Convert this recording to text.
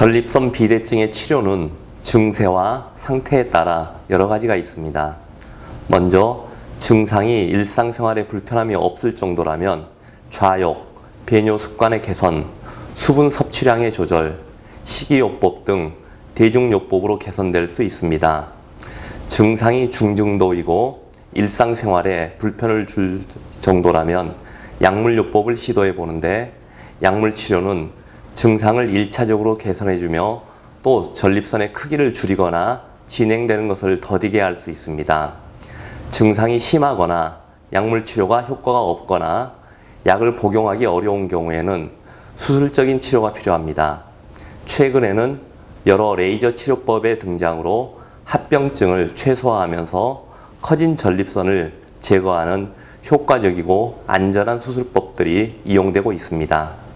전립선 비대증의 치료는 증세와 상태에 따라 여러 가지가 있습니다. 먼저 증상이 일상생활에 불편함이 없을 정도라면 좌욕, 배뇨 습관의 개선, 수분 섭취량의 조절, 식이요법 등 대중요법으로 개선될 수 있습니다. 증상이 중증도이고 일상생활에 불편을 줄 정도라면 약물요법을 시도해 보는데 약물 치료는 증상을 1차적으로 개선해주며 또 전립선의 크기를 줄이거나 진행되는 것을 더디게 할 수 있습니다. 증상이 심하거나 약물 치료가 효과가 없거나 약을 복용하기 어려운 경우에는 수술적인 치료가 필요합니다. 최근에는 여러 레이저 치료법의 등장으로 합병증을 최소화하면서 커진 전립선을 제거하는 효과적이고 안전한 수술법들이 이용되고 있습니다.